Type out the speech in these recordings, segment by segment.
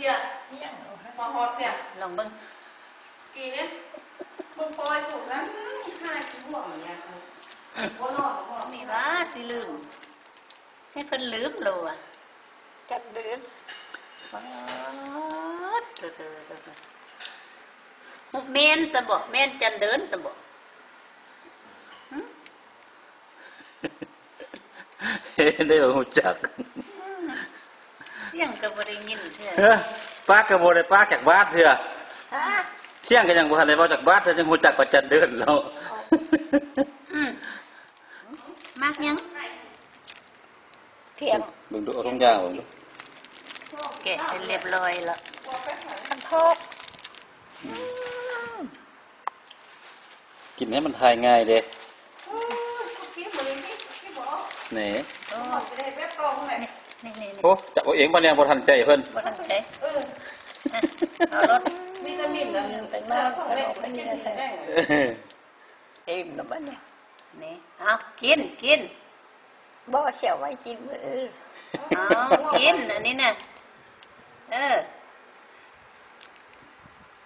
พียพอฮอดเพียลองเบิ่งกี่เนี่ยมึงปล่อยถูกนะห้าชิ้นห่วงอย่างเงี้ยก็รอดก็รอดนี่ว่าสิลืมให้เพิ่นลืมโลอะจัดเดือนป๊าดเถอะเถอะเถอะเถอะมุกแม่นจะบ่แม่นจันเดินจะบ่เฮ้ได้บ่ฮู้จักเสีย งก็บ่ได้ยินเทื่อเฮ้อป้าก็บ่ได้ป้าจากบ้านเถื่อฮะเสียงก็ยังบ่ทันได้เว้าจากบ้านเถื่อจังฮู้จักว่าจันเดินแล้วอืมมากยังเที่ยงเบิ่งดูเอาทุกอย่างเบิ่งดูแกะให้เรียบร้อยแล้วคันโทกกินให้มันทายง่ายเด้คิดเหมือนที่ที่บอก นี่โอ้จะได้แป๊บตรงเลยนี่นี่นี่โอ้จับเอาเองบ่เนี่ยบ่ทันใจเพิ่นบ่ทันใจเอออะเอารถวิตามินนั่นเป็นมากเขาเล่นไปกินได้เอออิ่มแล้วบ้าเนี่ยนี่เอากินกินบ่เสียวไว้กินมือเอากินอันนี้น่ะเออ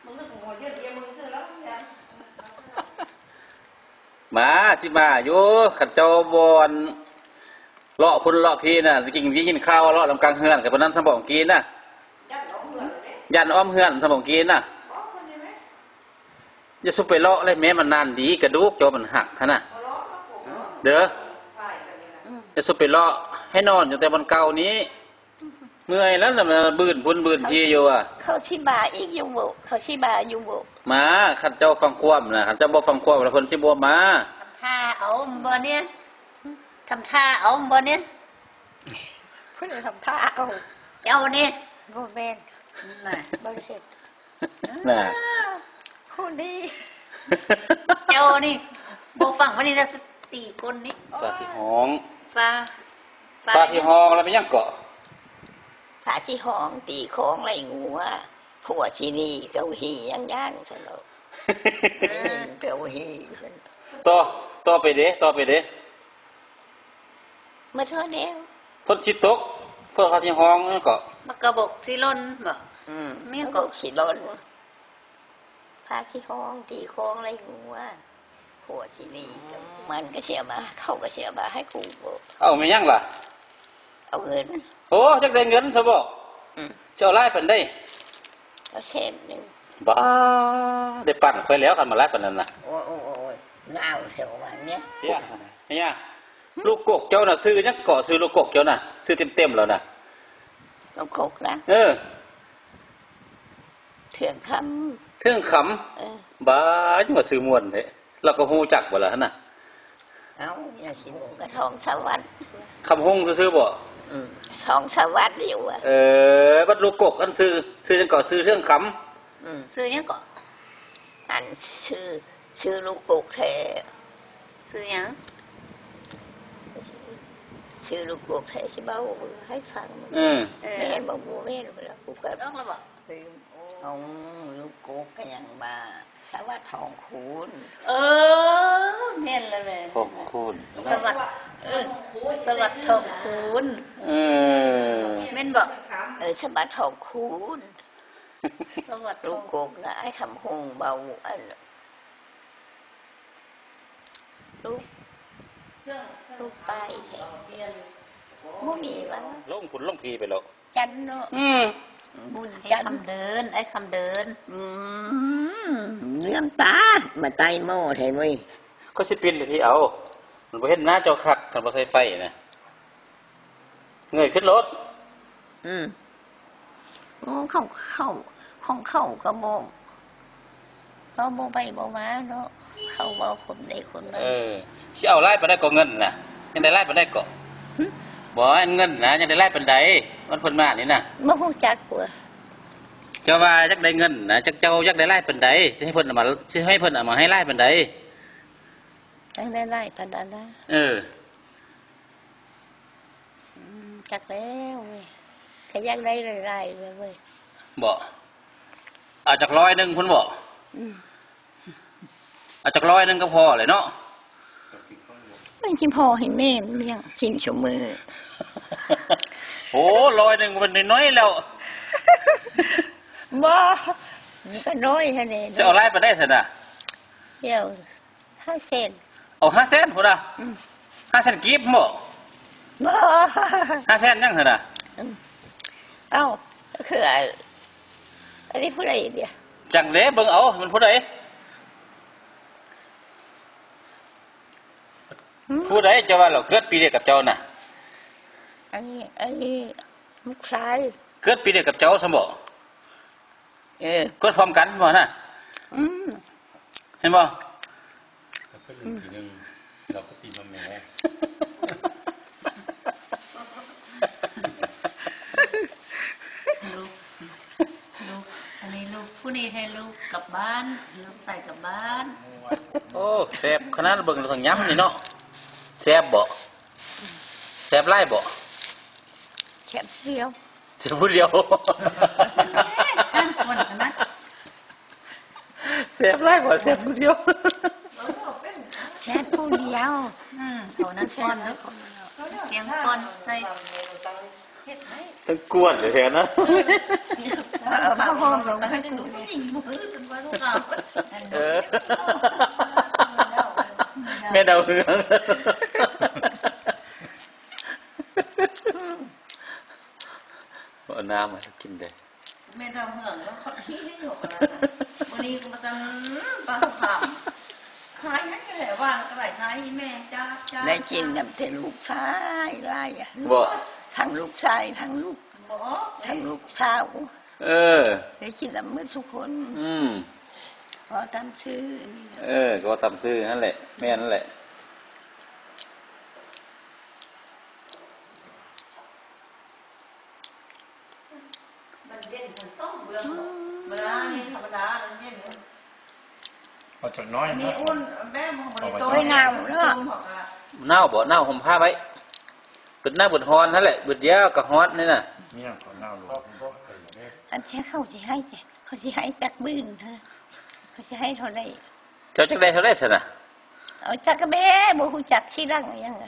มึงนึกหัวเยอะเยอะมึงซื้อแล้วเนี่ยมาสิมาอยู่ขันเจ้าบอน เลาะพุ่นเลาะพี่น่ะกินวิกินข้าวเลาะลำกลางเฮือนกับพนันสมองกินน่ะยัดหนองเหมือนเลยยันอ้อมเฮือนสมองกินน่ะอ๋อคนนี้ไหมอย่าสุบไปเลาะเลยแม้มันนานดีกระดูกจอมันหักขนาดเอาล้อมาผมเด้อใช่กันนี่แหละอย่าสุบไปเลาะให้นอนอยู่แต่บนเก่านี้ เมื่อยแล้วน่ะมันบื้นพุ่นบื้นพี่อยู่อะเขาชิบาอีกอยู่บ่เขาชิบาอยู่บ่มาขันเจ้าฟังความนะขันเจ้าบ่ฟังความแล้วเพิ่นสิบ่มาทำท่าเอาบ่เนี่ย ทำท่าเอาบ่เนี่ยเพื่อนทำท่าเอาเจ้าเนี่ยบ่แม่นน่ะบ่เห็นน่ะผู้นี้เจ้านี่บ่ฟังวันนี้แล้วสตีคนนี้ฟ้าสิห้องฟ้าฟ้าสิห้องแล้วมันยังเกาะผาที่ห้องตีของไรงัวผัวชีนี่เกาหีย่างย่างสนุกเกาหีสนุกต่อต่อไปเด้ต่อไปเด้ เมื่อเท่านี้ฝนสิตกฝนฟ้าสิห้องนั่นเกาะมากระบอกสิล้นบ่อืมเมียก็ก็ขีดล้นผาที่ห้องตีของไรงัวผัวชีนี่ก็มันก็เสียมาเขาก็เสียมาให้กูบ่เอาไม่ยังล่ะ เอาเงินโอ้จักได้เงินซะบ่อืมเจ้าไล่เพิ่นได้เอาเส้นหนึ่งบ้าได้ปั่นค่อยแล้วกันมาไล่ปานนั้นน่ะโอ้ยโอ้ยโอ้ยเงาแถววันเนี้ยเฮียเฮีย ลูกกกเจ้าน่ะซื้อยังเกาะซื้อลูกกกเจ้าน่ะซื้อเต็มๆแล้วน่ะต้องกกนะเออเถื่อนคเครื่องขำำเออบ้าจังว่าซื้อม่วนเด้เราก็ฮู้จักบ่ล่ะหั่นน่ะเอาอย่าสิหมูกระทองสวัสดิ์คำฮงซื้อๆบ่อืมทองสวัสดิ์อยู่อะเออบัดลูกกกอันซื้อซื้อจังเกาะซื้อเครื่องขำอืมซื้อหยังก็อันชื่อชื่อลูกกกแท้ซื้อหยัง ชื่อลูกกกแท้สิเบ้าให้ฟังเออเออแม่นบอกบัวแม่นบอกแล้วกูก็น้องแล้วบ่เอาลูกกกก็ยังมาสวัสดิ์ทองคูณเออแม่นแล้วแม่ขอบคุณสวัสดิ์เออสวัสดิ์ทองคูณเออแม่นบ่เออสวัสดิ์ทองคูณสวัสดิ์ทลูอกงกกนะไอ้คำหงเบาอันลูก ลูกไปแห่บ่มีวะลงผุนลงพีไปแล้วจันเนาะอืมบุญไอ้จันคำเดิน ไอ้คำเดิน อืมเลื่อมตามาไตโม่เห็นไหมก็สิปินเลยพี่เอา มันบ่เห็นหน้าเจ้าคักคันบ่ใส่ไฟนะเงยขึ้นรถ อืมโอ้เข้าเข้าห้องเข้าก็โมงเราโมไปโมมาเนาะ เข้าบ่คนใดคนหนึเองอสิเอาไล่ไปได้ก็เงินน่ะ ยังได้ไล่ไปได้ก็บ่อันเงินนะยังได้ไล่ปานใดมันเพิ่นมานี่น่ะบ่ฮู้จักกว่าเจ้าว่าจักได้เงินนะจักเจ้าจักได้ไล่ปานใดสิให้เพิ่นเอามาสิให้เพิ่นเอามาให้ไล่ปานใดจังได้ไล่ปานนั้นนะเอออืมจักแล้วเว้ยก็อยากได้ไล่ๆเว้ยเว้ยบ่เอาจักร้อยหนึงพุ่นบ่อืมเอาจักร้อยหนึงก็พอเลยเนาะมันจิพอให้แม่เลี้ยงชิงชมมือโอ้ร้อยหนึงมันน้อยๆแล้วบ่มันก็น้อยแค่นี้จะเอาไล่ไปได้สินะเดี๋ยวห้าเซนเอาห้าเซนพุ่นอะห้าเซนกีบหมดบ่ห้าเซนยังเหรอนะเอ้าคืออะไรอันนี้ผู้ใดเดียวจังเด้เบิ่งเอามันผู้ใด ผู้ใดจะว่าเราเกิดปีเดียวกับเจ้าน่ะอันนี้อันนี้ลูกชายเกิดปีเดียวกับเจ้าสมบ่เออเกิดพร้อมกันบ่น่ะอืมเห็นบ่เราก็ลืมทีนึงเราก็ตีมาแม่ลูกลูกอันนี้ลูกผู้นี้ให้ลูกกลับบ้าน ลูกใส่กลับบ้าน โอ้แซ่บขนาดเบิ่งเราต้องย้ำนี่เนาะ แซ่บบ่แซ่บไล่บ่แค่เดียวแซ่บผู้เดียวช่างคนขนาดแซ่บไล่บ่แซ่บผู้เดียวแค่ผู้เดียวอืมเขานั้นก้อนแล้วเกียงก้อนใส่ทั้งกวนเลยแท้นะเออพ่อหอมลงให้ให้ได้ดูดูผู้หญิงมือสันว่าลูกเรา เออแม่ดาวเรืองเอาน้ำมากินได้แม่ดาวเหืองแล้วเขาที่ให้หยกนะวันนี้ก็มาตั้งปลาขามขายให้แหละว่างก็ได้ขายให้แม่จ้าจ้าได้กินกับแต่ลูกชายไล่อะบ่ทั้งลูกชายทั้งลูกบอกทั้งลูกสาวเออ ได้กินกับเมื่อทุกคน อืม พอตามชื่อนี่เออ ก็ทำซื้อนั่นแหละแม่นั่นแหละมันเย็นมันส้มเบืองเวลานี่ธรรมดาเย็นเอาจากน้อยนี่นะอ้วนแม่มองบริโตเน่าบ่เน่าผมผ้าไว้เบิดหน้าเบิดฮอนนั่นแหละเบิดเดียวกับฮอนนี่น่ะเนี่ยขอเน่าลงอันเช้เขาจะให้จ้ะเขาจะให้จักบื้นเธอ เขาจะให้เท่าไหรเจ้าจักได้เท่าไรสินะเอาจักกระเบ้บ่ฮู้จักที่รังยังไง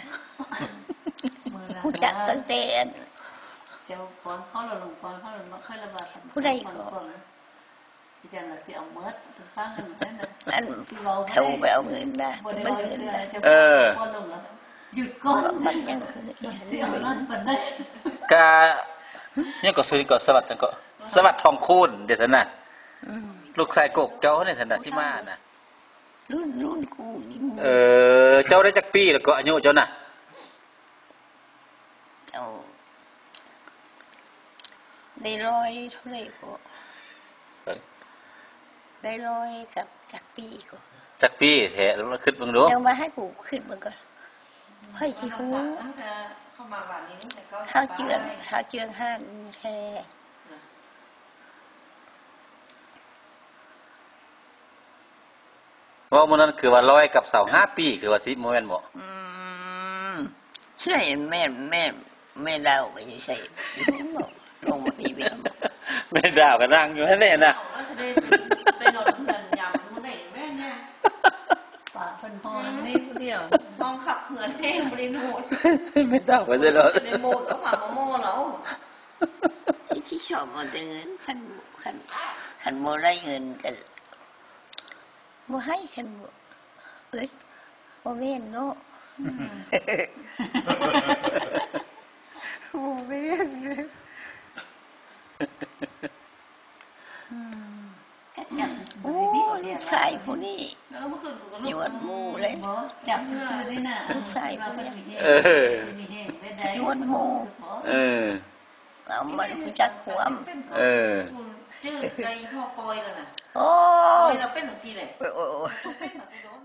มือละฮู้จักตั้งแต่อันเจ้าก้อนเขาเราลงก้อนเขาเราไม่ค่อยระบาดผู้ใดก็ที่จะละเสียเอาเมิดฟังกันนั่นนะอันเขาไปเอาเงินนะบ่ไปได้เบิ่งเงิเงินนนะนะเออก้อนลงแล้วหยุดก้อนมันยังคืออีหเสียยังเงินปันได้กาเนี่ยก็ซื้อก็สวัสดิ์จังก็สวัสดิ์ทองคูณเดี๋ยวสินะอืม ลูกชายกกเจ้าเนี่ยสินะสิมาน่ะรุ่นรุ่นกูนี่เออเจ้าได้จักปีแล้วก็อายุเจ้าน่ะเอาได้ร้อยเท่าไหรก็ได้ร้อยกับจักปีก็จักปีแท้แล้วขึ้นเบิ่งดูเดี๋ยวมาให้กูขึ้นมันก่อนเฮ้ยชิฮูตั้งแต่เข้ามาบ้านนี้แต่ก็ข้าวเจืองข้าวเจืองห้านแค่ ว่ามันนั้นคือว่าร้อยกับเสาห้าปีคือว่าสิโมเมนต์บ่อืมใช่แม่แม่แม่ดาวก็อยู่ใส่ลงมาพี่เบี้ยบอกไม่ดาวก็นั่งอยู่นั่นแหละนะก็จะได้ได้นอนเงินยำมันได้แม่เนี่ยป่าพันพอนี่เดียวห้องขับเหือนแห้งบริโนดไม่ดาวก็จะรอในโมดก็ผ่ามาโม่แล้วที่ชอบมาแต่เงินขันขันขันโมได้เงินกัน โมให้ขันโมเอ้ยโมเว้นเนาะโมเว้นเลยจับโอ้ลูกชายผู้นี้แล้วเมื่อคืนกูก็หยลุกวดหมูเลยจับซื้อได้น่ะเออหยวดหมูเออเอามันผู้จักขวมเออ ชื่อไก่พ่อปอยแล้วน่ะโอ้ปอยยเราเป็นหนังสีเลย โอ้ยโอ้ยเป็นหนังสีโดน